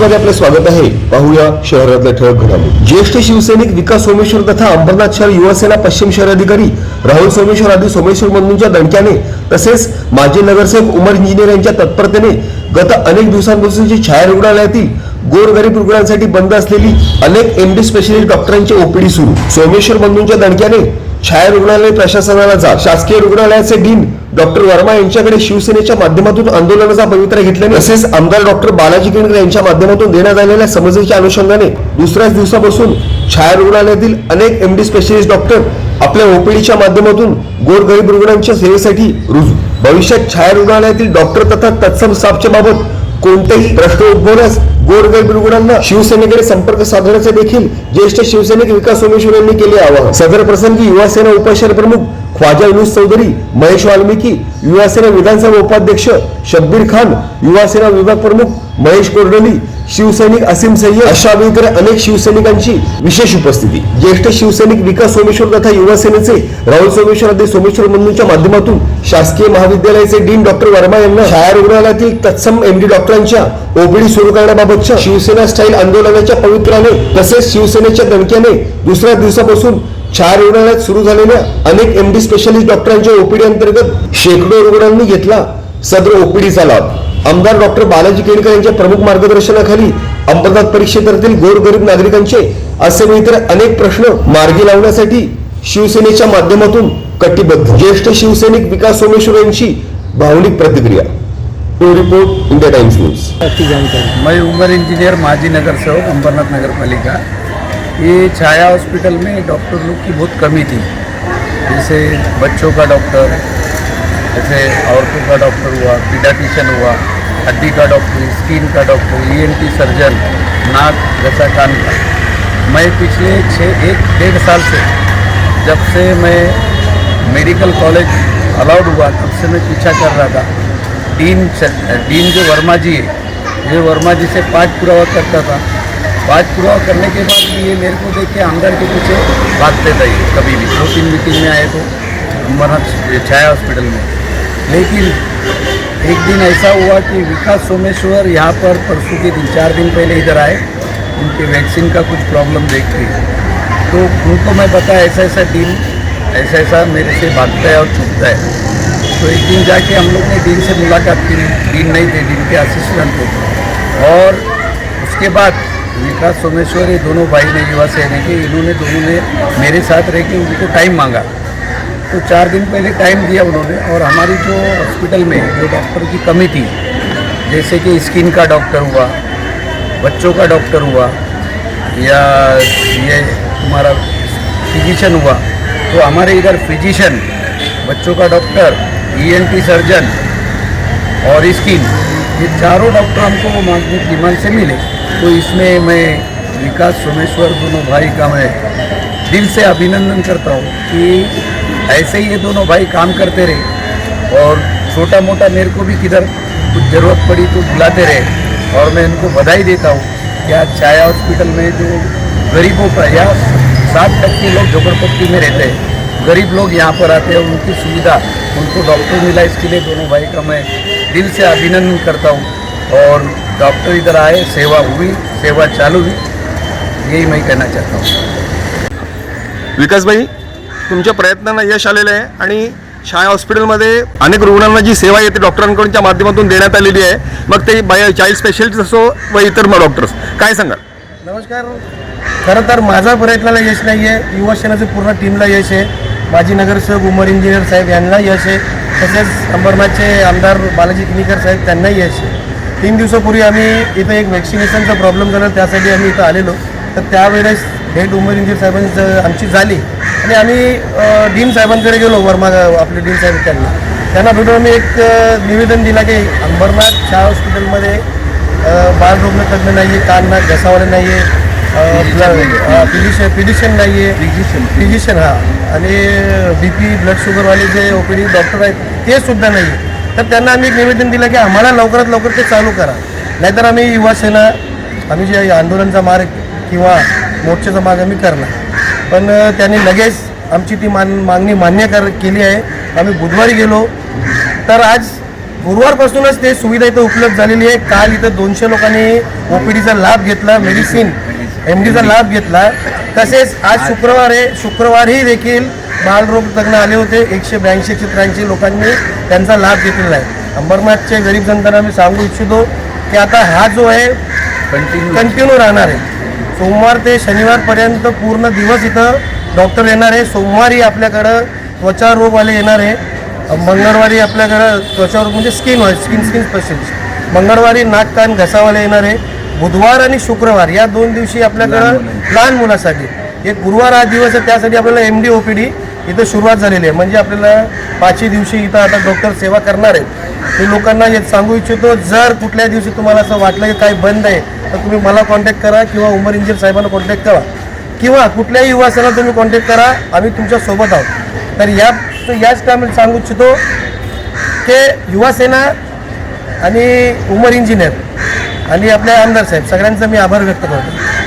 मध्ये आपलं स्वागत आहे. पाहूया शहरातल्या ठळक घडामोडी. ज्येष्ठ शिवसैनिक विकास सोमेश्वर तथा अंबरनाथ शहर युवासेना पश्चिम शहर अधिकारी राहुल सोमेश्वर आदी सोमेश्वर बंधूंच्या दणक्याने तसेच माजी नगरसेवक उमर इंजिनियर यांच्या तत्परतेने गत अनेक दिवसांपासूनची छाया रुग्णालयातील गोरगरीब रुग्णांसाठी बंद असलेली अनेक एमडी स्पेशलिस्ट डॉक्टरांची ओपीडी सुरू. सोमेश्वर बंधूंच्या दणक्याने छाया रुग्णालय प्रशासनाला जा शासकीय रुग्णालयाचे डीन डॉक्टर वर्मा यांच्याकडे शिवसेनेच्या माध्यमातून आंदोलनाचा पवित्रा घेतल्याने तसेच आमदार डॉक्टर बालाजी केणकर यांच्या माध्यमातून देण्यात आलेल्या समजेच्या अनुषंगाने दुसऱ्याच दिवसापासून छाया रुग्णालयातील अनेक एमडी स्पेशलिस्ट डॉक्टर आपल्या ओपीडीच्या माध्यमातून गोरगरीब रुग्णांच्या सेवेसाठी रुजू. भविष्यात छाया रुग्णालयातील डॉक्टर तथा तत्सम स्टाफच्या बाबत कोणतेही प्रश्न उद्भवल्यास गोरगरीब रुग्णांना शिवसेनेकडे संपर्क साधण्याचे देखील ज्येष्ठ शिवसैनिक विकास सोमेश्वर यांनी केले आवाहन. सदर प्रसंगी युवासेना उपशहर प्रमुख ख्वाजा युनुस चौधरी महेश वाल्मिकी युवासेना विधानसभा उपाध्यक्ष शब्बीर खान युवासेना विभाग प्रमुख महेश कोरडली शिवसैनिक असीम सय्यद अशा इतर अनेक शिवसैनिकांची विशेष उपस्थिती. ज्येष्ठ शिवसैनिक विकास सोमेश्वर तथा युवासेनेचे राहुल सोमेश्वर आदी सोमेश्वर बंधूंच्या माध्यमातून शासकीय महाविद्यालयाचे डीन डॉक्टर वर्मा यांना छाया रुग्णालयातील तत्सम एमडी डॉक्टरांच्या ओपीडी सुरू करण्याबाबतच्या शिवसेना स्टाईल आंदोलनाच्या पवित्राने तसेच शिवसेनेच्या दणक्याने दुसऱ्या दिवसापासून छाया रुग्णालयात सुरू झालेल्या अनेक एमडी स्पेशालिस्ट डॉक्टरांच्या ओपीडी अंतर्गत शेकडो रुग्णांनी घेतला सदर ओपीडीचा लाभ. आमदार डॉक्टर बालाजी केणकर यांच्या प्रमुख मार्गदर्शनाखाली अंबरनाथ परिक्षेत्रातील गोरगरीब नागरिकांचे असे इतर अनेक प्रश्न मार्गी लावण्यासाठी शिवसेनेच्या माध्यमातून कटिबद्ध. ज्येष्ठ शिवसैनिक विकास सोमेश्वर यांची भावनिक प्रतिक्रिया. To report India Times news. मैं उमर इंजीनियर माजी नगर सेवक अंबरनाथ नगर पालिका ये छाया हॉस्पिटल में डॉक्टर लोग की बहुत कमी थी। जैसे बच्चों का डॉक्टर जैसे औरतों का डॉक्टर हुआ पीडाटिशियन हुआ, हड्डी का डॉक्टर स्किन का डॉक्टर ईएनटी सर्जन नाक जैसा कान का मैं पिछले छः एक, डेढ़ साल से, जब से मैं मेडिकल कॉलेज अलाउड हुआ, तब से मैं पीछा कर रहा था। डीन डीन जो वर्मा जी है, ये वर्मा जी से पाठ पुरावा करता था। पाठ पुरावा करने के बाद भी ये मेरे को देख के आमदार के पीछे भागते थे कभी भी। दो तीन मीटिंग में आए तो अमरनाथ छाया हॉस्पिटल में। लेकिन एक दिन ऐसा हुआ कि विकास सोमेश्वर यहाँ पर परसों के दिन, चार दिन पहले इधर आए। उनके वैक्सीन का कुछ प्रॉब्लम देख के। तो उनको मैं बताया, ऐसा ऐसा दिन, ऐसा ऐसा मेरे से भागता है और छूटता है। तो एक दिन जाके हम लोग ने दिन से मुलाकात की दिन नहीं थे दिन के असिस्टेंट थे। और उसके बाद विकास सोमेश्वर, ये दोनों भाई ने, युवा सेना के इन्होंने दोनों ने मेरे साथ रह के उनको टाइम मांगा। तो चार दिन पहले टाइम दिया उन्होंने और हमारी जो हॉस्पिटल में जो डॉक्टर की कमी थी, जैसे कि स्किन का डॉक्टर हुआ, बच्चों का डॉक्टर हुआ, या ये हमारा फिजिशियन हुआ तो हमारे इधर फिजिशियन बच्चों का डॉक्टर ईएनटी सर्जन और स्किन ये चारों डॉक्टर हमको मांगने डिमांड से मिले। तो इसमें मैं विकास सोमेश्वर दोनों भाई का मैं दिल से अभिनंदन करता हूँ कि ऐसे ही ये दोनों भाई काम करते रहे और छोटा मोटा मेरे को भी किधर कुछ ज़रूरत पड़ी तो बुलाते रहे। और मैं इनको बधाई देता हूँ कि आज छाया हॉस्पिटल में जो गरीबों का या सात टक्के लोग झोपड़पट्टी में रहते हैं, गरीब लोग यहाँ पर आते हैं, उनकी सुविधा, उनको डॉक्टर मिला, इसके लिए दोनों भाई का मैं दिल से अभिनंदन करता हूँ। और डॉक्टर इधर आए, सेवा हुई, सेवा चालू हुई, यही मैं कहना चाहता हूँ। विकासभाई तुमच्या प्रयत्नांना यश आलेलं आहे आणि शाळा हॉस्पिटलमध्ये अनेक रुग्णांना जी सेवा येते डॉक्टरांकडूनच्या माध्यमातून देण्यात आलेली आहे. मग ते बाय चाइल्ड स्पेशलिस्ट असो व इतर मग डॉक्टर्स. काय सांगा नमस्कार. खरं तर माझा प्रयत्नाला यश नाही आहे. युवासेनाचं पूर्ण टीमला यश आहे. माजी नगरसेवक उमर इंजिनियर साहेब यांना यश आहे. तसेच अंबरनाथचे आमदार बालाजी किनीकर साहेब त्यांनाही यश आहे. तीन दिवसापूर्वी आम्ही इथं एक व्हॅक्सिनेशनचा प्रॉब्लेम झाला. त्यासाठी आम्ही इथं आलेलो. तर त्यावेळेस उमर इंजिनियर साहेबांची आमची झाली. आणि आम्ही डीन साहेबांकडे गेलो वर्मा आपले डीन साहेब त्यांना. त्यांना भेटून आम्ही एक निवेदन दिला की अंबरनाथ शाह हॉस्पिटलमध्ये बाळरुग्ण तज्ज्ञ नाही आहे कान नाक घसावाले नाही आहे फिजिशियन फिजिशियन नाही आहे फिजिशियन फिजिशियन हा. आणि बी पी ब्लड शुगरवाले जे ओ पी डी डॉक्टर आहेत ते सुद्धा नाही आहे तर त्यांना आम्ही एक निवेदन दिलं की आम्हाला लवकरात लवकर ते चालू करा. नाहीतर आम्ही युवा सेना आम्ही जे आंदोलनचा मार्ग किंवा मोर्चाचा मार्ग आम्ही करणार. पण त्यांनी लगेच आमची ती मान मागणी मान्य कर केली आहे. आम्ही बुधवारी गेलो. तर आज गुरुवारपासूनच ते सुविधा इथं उपलब्ध झालेली आहे. काल इथं दोनशे लोकांनी ओपीडीचा लाभ घेतला मेडिसिन एम डीचा लाभ घेतला. तसेच आज शुक्रवार आहे. शुक्रवारही देखील बालरोग तज्ञ आले होते. एकशे ब्याऐंशी एकशे त्र्याऐंशी लोकांनी त्यांचा लाभ घेतलेला आहे. अंबरनाथचे गरीब जनतांना मी सांगू इच्छितो की आता हा जो आहे कंटिन्यू कंटिन्यू राहणार आहे. सोमवार ते शनिवारपर्यंत पूर्ण दिवस इथं डॉक्टर येणार आहे. सोमवारी आपल्याकडं त्वचा रोगवाले येणार आहे. मंगळवारी आपल्याकडं त्वचा रोग म्हणजे स्किन स्किन स्किन स्पेशलिस्ट मंगळवारी नाक कान घसावाले येणार आहे. बुधवार आणि शुक्रवार या दोन दिवशी आपल्याकडं लहान मुलासाठी. एक गुरुवार हा दिवस आहे त्यासाठी आपल्याला M D O P D इथं सुरुवात झालेली आहे. म्हणजे आपल्याला पाचही दिवशी इथं आता डॉक्टर सेवा करणार आहेत. मी लोकांना सांगू इच्छितो जर कुठल्या दिवशी तुम्हाला असं वाटलं की काही बंद आहे तर तुम्ही मला कॉन्टॅक्ट करा किंवा उमर इंजिनियर साहेबांना कॉन्टॅक्ट करा. किंवा कुठल्याही युवासेना तुम्ही कॉन्टॅक्ट करा आम्ही तुमच्यासोबत आहोत. तर या याच टायमिंग सांगू इच्छितो की युवासेना आणि उमर इंजिनियर आणि आपले आमदार साहेब सगळ्यांचा मी आभार व्यक्त करतो.